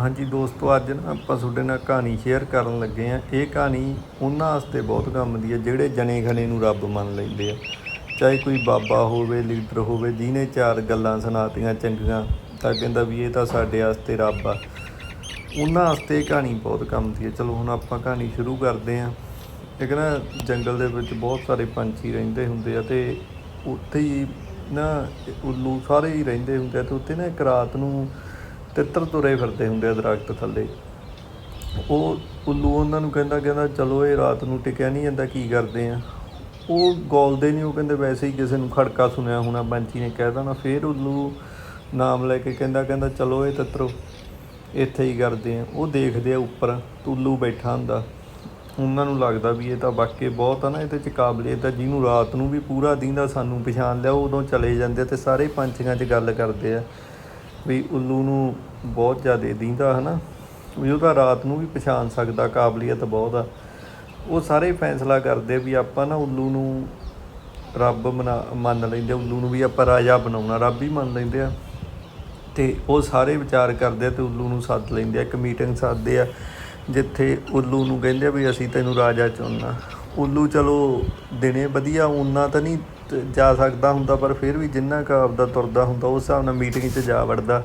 ਹਾਂਜੀ ਦੋਸਤੋ, ਅੱਜ ਨਾ ਆਪਾਂ ਤੁਹਾਡੇ ਨਾਲ ਕਹਾਣੀ ਸ਼ੇਅਰ ਕਰਨ ਲੱਗੇ ਆ ਇਹ ਕਹਾਣੀ ਉਹਨਾਂ ਵਾਸਤੇ ਬਹੁਤ ਕੰਮ ਦੀ ਹੈ, ਜਿਹੜੇ ਜਣੇ ਖਣੇ ਨੂੰ ਰੱਬ ਮੰਨ ਲੈਂਦੇ ਆ। ਚਾਹੇ ਕੋਈ ਬਾਬਾ ਹੋਵੇ, ਲੀਡਰ ਹੋਵੇ, ਜਿਹਨੇ ਚਾਰ ਗੱਲਾਂ ਸੁਣਾਤੀਆਂ ਚੰਗੀਆਂ, ਤਾਂ ਕਹਿੰਦਾ ਵੀ ਇਹ ਤਾਂ ਸਾਡੇ ਵਾਸਤੇ ਰੱਬ ਆ। ਉਹਨਾਂ ਵਾਸਤੇ ਇਹ ਕਹਾਣੀ ਬਹੁਤ ਕੰਮ ਦੀ ਹੈ। ਚਲੋ, ਹੁਣ ਆਪਾਂ ਕਹਾਣੀ ਸ਼ੁਰੂ ਕਰਦੇ ਆ ਇੱਕ ਨਾ ਜੰਗਲ ਦੇ ਵਿੱਚ ਬਹੁਤ ਸਾਰੇ ਪੰਛੀ ਰਹਿੰਦੇ ਹੁੰਦੇ ਆ ਤੇ ਉੱਥੇ ਹੀ ਨਾ, ਉੱਲੂ ਸਾਰੇ ਹੀ ਰਹਿੰਦੇ ਹੁੰਦੇ ਆ ਤੇ ਉੱਥੇ ਨਾ ਇੱਕ ਰਾਤ ਨੂੰ ਤਿੱਤਰ ਤੁਰੇ ਫਿਰਦੇ ਹੁੰਦੇ ਆ ਦਰਖਤ ਥੱਲੇ। ਉਹ ਉੱਲੂ ਉਹਨਾਂ ਨੂੰ ਕਹਿੰਦਾ ਕਹਿੰਦਾ, ਚਲੋ ਇਹ ਰਾਤ ਨੂੰ ਟਿਕਿਆ ਨਹੀਂ ਜਾਂਦਾ, ਕੀ ਕਰਦੇ ਆ? ਉਹ ਗੋਲਦੇ ਨਹੀਂ ਉਹ ਕਹਿੰਦੇ, ਵੈਸੇ ਹੀ ਕਿਸੇ ਨੂੰ ਖੜਕਾ ਸੁਣਿਆ ਹੋਣਾ ਪੰਛੀ ਨੇ ਕਹਿ ਦੇਣਾ। ਫੇਰ ਉੱਲੂ ਨਾਮ ਲੈ ਕੇ ਕਹਿੰਦਾ ਕਹਿੰਦਾ, ਚਲੋ ਇਹ ਤਿੱਤਰੋ, ਇੱਥੇ ਹੀ ਕਰਦੇ ਆ। ਉਹ ਦੇਖਦੇ ਆ ਉੱਪਰ ਉੱਲੂ ਬੈਠਾ ਹੁੰਦਾ। ਉਹਨਾਂ ਨੂੰ ਲੱਗਦਾ ਵੀ ਇਹ ਤਾਂ ਵਾਕਈ ਬਹੁਤ ਆ ਨਾ, ਇਹਦੇ ਚ ਕਾਬਲੀਅਤ ਆ ਜਿਹਨੂੰ ਰਾਤ ਨੂੰ ਵੀ ਪੂਰਾ ਦਿਨ ਦਾ ਸਾਨੂੰ ਪਛਾਣ ਲਿਆ ਉਹ ਉਦੋਂ ਚਲੇ ਜਾਂਦੇ ਆ ਤੇ ਸਾਰੇ ਪੰਛੀਆਂ 'ਚ ਗੱਲ ਕਰਦੇ ਆ। ਵੀ ਉੱਲੂ ਨੂੰ ਬਹੁਤ ਜ਼ਿਆਦਾ ਦੀਂਦਾ, ਹਨਾ? ਵੀ ਉਹ ਤਾਂ ਰਾਤ ਨੂੰ ਵੀ ਪਛਾਣ ਸਕਦਾ, ਕਾਬਲੀਅਤ ਬਹੁਤ ਆ। ਉਹ ਸਾਰੇ ਫੈਸਲਾ ਕਰਦੇ ਵੀ ਆਪਾਂ ਨਾ ਉੱਲੂ ਨੂੰ ਰੱਬ ਮਨਾ, ਮੰਨ ਲੈਂਦੇ ਉੱਲੂ ਨੂੰ ਵੀ ਆਪਾਂ ਰਾਜਾ ਬਣਾਉਣਾ, ਰੱਬ ਹੀ ਮੰਨ ਲੈਂਦੇ ਆ। ਤੇ ਉਹ ਸਾਰੇ ਵਿਚਾਰ ਕਰਦੇ ਆ ਤੇ ਉੱਲੂ ਨੂੰ ਸੱਦ ਲੈਂਦੇ ਆ, ਇੱਕ ਮੀਟਿੰਗ ਸੱਦਦੇ ਆ, ਜਿੱਥੇ ਉੱਲੂ ਨੂੰ ਕਹਿੰਦੇ ਆ ਵੀ ਅਸੀਂ ਤੈਨੂੰ ਰਾਜਾ ਚੁਣਨਾ। ਉੱਲੂ ਚਲੋ ਦਿਨੇ ਵਧੀਆ ਉਨਾ ਤਾਂ ਨਹੀਂ ਜਾ ਸਕਦਾ ਹੁੰਦਾ, ਪਰ ਫਿਰ ਵੀ ਜਿੰਨਾ ਕੁ ਆਪਦਾ ਤੁਰਦਾ ਹੁੰਦਾ, ਉਸ ਹਿਸਾਬ ਨਾਲ ਮੀਟਿੰਗ 'ਚ ਜਾ ਵੜਦਾ।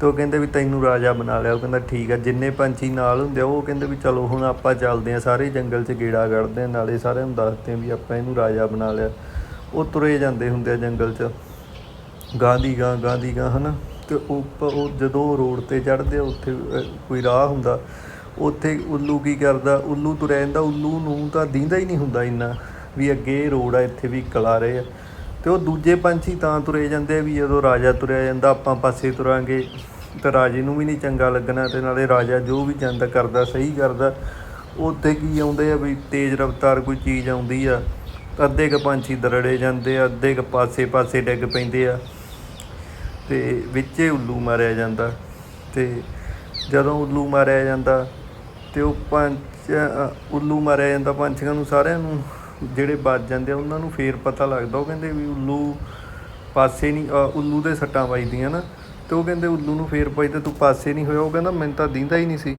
ਤੇ ਉਹ ਕਹਿੰਦੇ ਵੀ ਤੈਨੂੰ ਰਾਜਾ ਬਣਾ ਲਿਆ। ਉਹ ਕਹਿੰਦਾ, ਠੀਕ ਆ। ਜਿੰਨੇ ਪੰਛੀ ਨਾਲ ਹੁੰਦੇ ਆ, ਉਹ ਕਹਿੰਦੇ ਵੀ ਚਲੋ, ਹੁਣ ਆਪਾਂ ਚੱਲਦੇ ਆ ਸਾਰੇ ਜੰਗਲ 'ਚ ਗੇੜਾ ਕੱਢਦੇ ਆ ਨਾਲੇ ਸਾਰਿਆਂ ਨੂੰ ਦੱਸਦੇ ਆ ਵੀ ਆਪਾਂ ਇਹਨੂੰ ਰਾਜਾ ਬਣਾ ਲਿਆ। ਉਹ ਤੁਰੇ ਜਾਂਦੇ ਹੁੰਦੇ ਆ ਜੰਗਲ 'ਚ। ਗਾਂਧੀ ਗਾਂ ਗਾਂਧੀ ਗਾਂ, ਹਨਾ? ਤੇ ਉੱਪਰ ਉਹ ਜਦੋਂ ਰੋਡ ਤੇ ਚੜ੍ਹਦੇ ਆ, ਉੱਥੇ ਕੋਈ ਰਾਹ ਹੁੰਦਾ। ਉੱਥੇ ਉੱਲੂ ਕੀ ਕਰਦਾ? ਉੱਲੂ ਤੁਰਿਆ ਜਾਂਦਾ। ਉੱਲੂ ਨੂੰ ਤਾਂ ਦੀਂਦਾ ਹੀ ਨਹੀਂ ਹੁੰਦਾ ਇੰਨਾ। ਵੀ ਅੱਗੇ ਰੋਡ ਆ, ਇੱਥੇ ਵੀ ਕਲਾ ਰਹੇ ਆ। ਤੇ ਉਹ ਦੂਜੇ ਪੰਛੀ ਤਾਂ ਤੁਰੇ ਜਾਂਦੇ ਆ ਵੀ ਜਦੋਂ ਰਾਜਾ ਤੁਰਿਆ ਜਾਂਦਾ, ਆਪਾਂ ਪਾਸੇ ਤੁਰਾਂਗੇ ਤੇ ਰਾਜੇ ਨੂੰ ਵੀ ਨਹੀਂ ਚੰਗਾ ਲੱਗਣਾ ਤੇ ਨਾਲੇ ਰਾਜਾ ਜੋ ਵੀ ਜਾਂਦਾ ਕਰਦਾ, ਸਹੀ ਕਰਦਾ, ਉੱਥੇ ਕੀ ਆਉਂਦੇ ਆ ਵੀ ਤੇਜ਼ ਰਫ਼ਤਾਰ ਕੋਈ ਚੀਜ਼ ਆਉਂਦੀ ਆ। ਅੱਧੇ ਕ ਪੰਛੀ ਦਰੜੇ ਜਾਂਦੇ ਆ, ਅੱਧੇ ਕ ਪਾਸੇ ਪਾਸੇ ਡਿੱਗ ਪੈਂਦੇ ਆ। ਤੇ ਵਿੱਚੇ ਉੱਲੂ ਮਾਰਿਆ ਜਾਂਦਾ। ਤੇ ਜਦੋਂ ਉੱਲੂ ਮਾਰਿਆ ਜਾਂਦਾ ਤੇ ਉਹ ਪੰਛ ਉੱਲੂ ਮਾਰਿਆ ਜਾਂਦਾ ਪੰਛੀਆਂ ਨੂੰ ਸਾਰਿਆਂ ਨੂੰ। ਜਿਹੜੇ ਵੱਜ ਜਾਂਦੇ ਆ, ਉਹਨਾਂ ਨੂੰ ਫੇਰ ਪਤਾ ਲੱਗਦਾ। ਉਹ ਕਹਿੰਦੇ ਵੀ ਉੱਲੂ ਪਾਸੇ ਨਹੀਂ ਉੱਲੂ ਦੇ ਸੱਟਾਂ ਵੱਜਦੀਆਂ ਨਾ। ਤੇ ਉਹ ਕਹਿੰਦੇ ਉੱਲੂ ਨੂੰ ਫੇਰ ਪਈ ਤੇ ਤੂੰ ਪਾਸੇ ਨਹੀਂ ਹੋਇਆ। ਉਹ ਕਹਿੰਦਾ, ਮੈਨੂੰ ਤਾਂ ਦਿੰਦਾ ਹੀ ਨਹੀਂ ਸੀ।